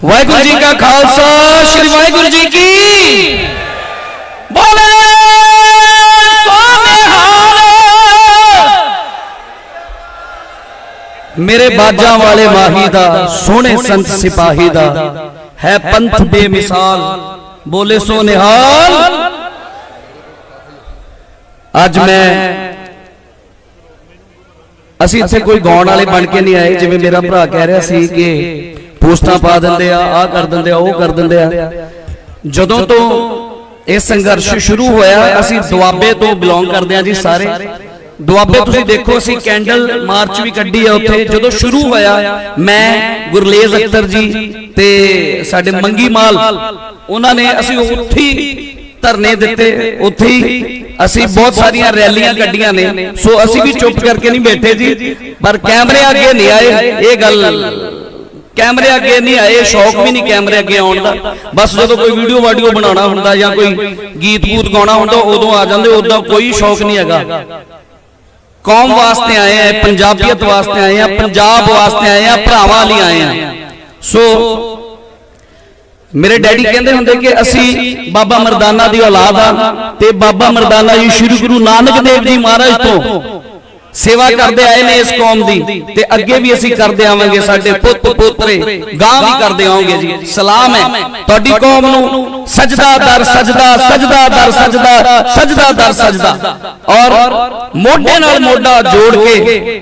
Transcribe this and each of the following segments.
ਵਾਹਿਗੁਰੂ ਜੀ ਕਾ ਖਾਲਸਾ ਸ੍ਰੀ ਵਾਹਿਗੁਰੂ ਜੀ ਕੀ ਬੋਲੇ ਸੋਨੇਹਾਲ ਮੇਰੇ ਬਾਜਾਂ ਵਾਲੇ ਮਾਹੀ ਦਾ ਸੋਹਣੇ ਸੰਤ ਸਿਪਾਹੀ ਦਾ ਹੈ ਪੰਥ ਬੇਮਿਸਾਲ ਬੋਲੇ ਸੋਨੇਹਾਲ ਅੱਜ ਮੈਂ ਅਸੀਂ ਇੱਥੇ ਕੋਈ ਗਾਉਣ ਵਾਲੇ ਬਣ ਕੇ ਨਹੀਂ ਆਏ ਜਿਵੇਂ ਮੇਰਾ ਭਰਾ ਕਹਿ ਰਿਹਾ ਸੀ ਕਿ ਪੋਸਟਾਂ ਪਾ ਦਿੰਦੇ ਆ ਆਹ ਕਰ ਦਿੰਦੇ ਆ ਉਹ ਕਰ ਦਿੰਦੇ ਆ। ਜਦੋਂ ਤੋਂ ਇਹ ਸੰਘਰਸ਼ ਸ਼ੁਰੂ ਹੋਇਆ ਅਸੀਂ ਦੁਆਬੇ ਤੋਂ ਬਿਲੋਂਗ ਕਰਦੇ ਆ ਜੀ ਸਾਰੇ। ਦੁਆਬੇ ਤੁਸੀਂ ਦੇਖੋ ਅਸੀਂ ਕੈਂਡਲ ਮਾਰਚ ਵੀ ਕੱਢੀ ਆ ਉੱਥੇ। ਜਦੋਂ ਸ਼ੁਰੂ ਹੋਇਆ ਮੈਂ ਗੁਰਲੇਜ਼ ਅਖਤਰ ਜੀ ਤੇ ਸਾਡੇ ਮੰਗੀ ਮਾਲ ਉਹਨਾਂ ਨੇ ਅਸੀਂ ਉੱਥੇ ਧਰਨੇ ਦਿੱਤੇ। ਉੱਥੇ ਅਸੀਂ ਬਹੁਤ ਸਾਰੀਆਂ ਰੈਲੀਆਂ ਕੱਢੀਆਂ ਨੇ। ਸੋ ਅਸੀਂ ਵੀ ਚੁੱਪ ਕਰਕੇ ਨਹੀਂ ਬੈਠੇ ਜੀ। ਪਰ ਕੈਮਰੇ ਅੱਗੇ ਨਹੀਂ ਆਏ। ਇਹ ਗੱਲ ਕੈਮਰੇ ਅੱਗੇ ਨਹੀਂ ਆਏ ਸ਼ੌਕ ਵੀ ਨਹੀਂ ਕੈਮਰੇ ਅੱਗੇ ਆਉਣ ਦਾ। ਬਸ ਜਦੋਂ ਕੋਈ ਵੀਡੀਓ ਵਾਡੀਓ ਬਣਾਉਣਾ ਹੁੰਦਾ ਜਾਂ ਕੋਈ ਗੀਤ ਗੂਤ ਗਾਉਣਾ ਹੁੰਦਾ ਉਦੋਂ ਆ ਜਾਂਦੇ ਉਦੋਂ ਕੋਈ ਸ਼ੌਕ ਨਹੀਂ ਹੈਗਾ। ਕੌਮ ਵਾਸਤੇ ਆਏ ਆ ਪੰਜਾਬੀਅਤ ਵਾਸਤੇ ਆਏ ਆ ਪੰਜਾਬ ਵਾਸਤੇ ਆਏ ਆ ਭਰਾਵਾਂ ਲਈ ਆਏ ਆ। ਸੋ ਮੇਰੇ ਡੈਡੀ ਕਹਿੰਦੇ ਹੁੰਦੇ ਕਿ ਅਸੀਂ ਬਾਬਾ ਮਰਦਾਨਾ ਦੀ ਔਲਾਦ ਆ ਤੇ ਬਾਬਾ ਮਰਦਾਨਾ ਜੀ ਸ੍ਰੀ ਗੁਰੂ ਨਾਨਕ ਦੇਵ ਜੀ ਮਹਾਰਾਜ ਤੋਂ ਸੇਵਾ ਕਰਦੇ ਆਏ ਨੇ ਇਸ ਕੌਮ ਦੀ ਤੇ ਅੱਗੇ ਵੀ ਅਸੀਂ ਕਰਦੇ ਆਵਾਂਗੇ ਸਾਡੇ ਪੁੱਤ ਪੋਤਰੇ ਗਾਂ ਵੀ ਕਰਦੇ ਆਵਾਂਗੇ ਜੀ। ਸਲਾਮ ਹੈ। ਤੁਹਾਡੀ ਕੌਮ ਨੂੰ ਸਜਦਾ ਦਰ ਸਜਦਾ ਸਜਦਾ ਦਰ ਸਜਦਾ ਸਜਦਾ ਦਰ ਸਜਦਾ ਔਰ ਮੋਢੇ ਨਾਲ ਮੋਢਾ ਜੋੜ ਕੇ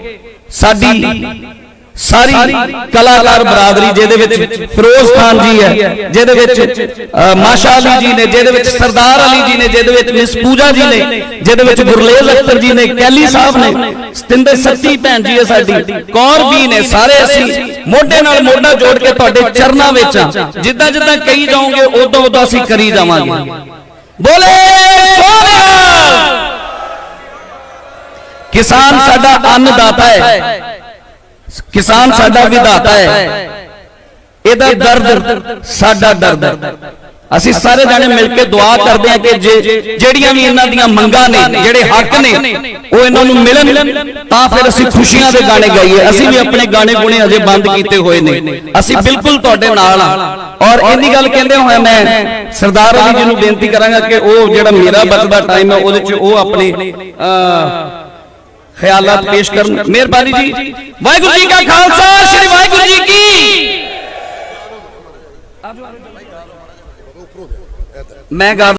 ਸਾਡੀ ਸਾਰੀ ਕਲਾਕਾਰ ਬਰਾਦਰੀ ਜਿਹਦੇ ਵਿੱਚ ਫਿਰੋਜ਼ ਖਾਨ ਜੀ ਹੈ ਜਿਹਦੇ ਵਿੱਚ ਮਾਸ਼ਾ ਅਲੀ ਜੀ ਨੇ ਜਿਹਦੇ ਵਿੱਚ ਸਰਦਾਰ ਅਲੀ ਜੀ ਨੇ ਜਿਹਦੇ ਵਿੱਚ ਮਿਸ ਪੂਜਾ ਜੀ ਨੇ ਜਿਹਦੇ ਵਿੱਚ ਗੁਰਲੇਜ਼ ਅਖਤਰ ਜੀ ਨੇ ਕੈਲੀ ਸਾਹਿਬ ਨੇ ਸਤਿੰਦਰ ਸੱਤੀ ਭੈਣ ਜੀ ਹੈ ਸਾਡੀ ਕੌਰ ਵੀ ਨੇ ਸਾਰੇ ਅਸੀਂ ਮੋਢੇ ਨਾਲ ਮੋਢਾ ਜੋੜ ਕੇ ਤੁਹਾਡੇ ਚਰਨਾਂ ਵਿੱਚ ਜਿੱਦਾਂ ਜਿੱਦਾਂ ਕਹੀ ਜਾਓਗੇ ਉਦੋਂ ਉਦੋਂ ਅਸੀਂ ਕਰੀ ਜਾਵਾਂਗੇ। ਬੋਲੇ ਕਿਸਾਨ ਸਾਡਾ ਅੰਨਦਾਤਾ ਹੈ। ਕਿਸਾਨ ਸਾਡਾ ਵਿਧਾਤਾ ਹੈ। ਇਹਦਾ ਦਰਦ ਸਾਡਾ ਦਰਦ ਅਸੀਂ ਸਾਰੇ ਜਾਣੇ ਮਿਲ ਕੇ ਦੁਆ ਕਰਦੇ ਹਾਂ ਕਿ ਜੇ ਜਿਹੜੀਆਂ ਵੀ ਇਹਨਾਂ ਦੀਆਂ ਮੰਗਾਂ ਨੇ ਜਿਹੜੇ ਹੱਕ ਨੇ ਉਹ ਇਹਨਾਂ ਨੂੰ ਮਿਲਣ ਤਾਂ ਫਿਰ ਅਸੀਂ ਖੁਸ਼ੀਆਂ ਦੇ ਗਾਣੇ ਗਾਈਏ। ਅਸੀਂ ਵੀ ਆਪਣੇ ਗਾਣੇ ਗੁਣੇ ਅਜੇ ਬੰਦ ਕੀਤੇ ਹੋਏ ਨੇ। ਅਸੀਂ ਬਿਲਕੁਲ ਤੁਹਾਡੇ ਨਾਲ ਆ ਔਰ ਇੰਨੀ ਗੱਲ ਕਹਿੰਦੇ ਹੋਏ ਮੈਂ ਸਰਦਾਰ ਅਲੀ ਜੀ ਨੂੰ ਬੇਨਤੀ ਕਰਾਂਗਾ ਕਿ ਉਹ ਜਿਹੜਾ ਮੇਰਾ ਬਚਦਾ ਟਾਈਮ ਹੈ ਉਹਦੇ ਚ ਉਹ ਆਪਣੇ ਅਹ ਖਿਆਲਾਤ ਪੇਸ਼ ਕਰਨ ਮਿਹਰਬਾਨੀ ਜੀ ਵਾਹਿਗੁਰੂ ਜੀ ਕਾ ਖਾਲਸਾ ਸ੍ਰੀ ਵਾਹਿਗੁਰੂ ਜੀ ਕੀ ਮੈਂ ਗਾ